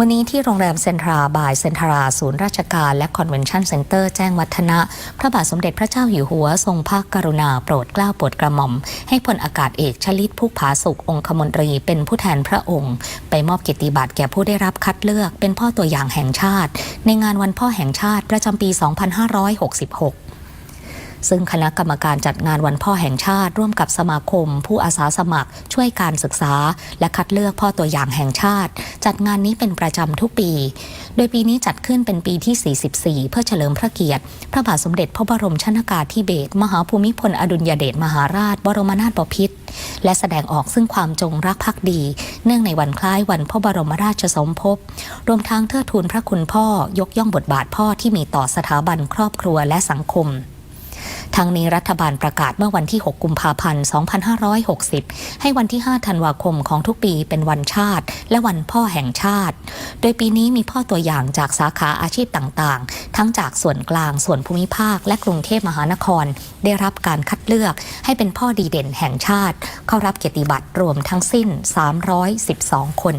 วันนี้ที่โรงแรมเซ็นทราบายเซ็นทราศูนย์ราชการและคอนเวนชั่นเซ็นเตอร์แจ้งวัฒนะ พระบาทสมเด็จพระเจ้าอยู่หัวทรงพระกรุณาโปรดเกล้าโปรดกระหม่อม ให้พลอากาศเอกชลิตผู้ผาสุกองคมนตรีเป็นผู้แทนพระองค์ ไปมอบกียรติบัตรแก่ผู้ได้รับคัดเลือกเป็นพ่อตัวอย่างแห่งชาติ ในงานวันพ่อแห่งชาติประจำปี 2566 ซึ่งคณะกรรมการจัดงานวันพ่อแห่งชาติ ร่วมกับสมาคม ผู้อาสาสมัคร ช่วยการศึกษา และคัดเลือกพ่อตัวอย่างแห่งชาติ จัดงานนี้เป็นประจำทุกปี โดยปีนี้จัดขึ้นเป็นปีที่ 44 เพื่อเฉลิมพระเกียรติ พระบาทสมเด็จพระบรมชนากาธิเบศรมหาภูมิพลอดุลยเดชมหาราช บรมนาถบพิตรและแสดงออกซึ่งความจงรักภักดี เนื่องในวันคล้ายวันพระบรมราชสมภพรวมทั้งเทิดทูนพระคุณพ่อยกย่องบทบาทพ่อที่มีต่อสถาบันครอบครัวและสังคม ทางนี้รัฐบาลประกาศเมื่อวันที่ 6 กุมภาพันธ์ 2560 ให้วันที่ 5 ธันวาคมของทุกปีเป็นวันชาติ และวันพ่อแห่งชาติ โดยปีนี้มีพ่อตัวอย่างจากสาขาอาชีพต่างๆ ทั้งจากส่วนกลาง ส่วนภูมิภาค และกรุงเทพมหานคร ได้รับการคัดเลือกให้เป็นพ่อดีเด่นแห่งชาติ เข้ารับเกียรติบัตรรวมทั้งสิ้น 312 คน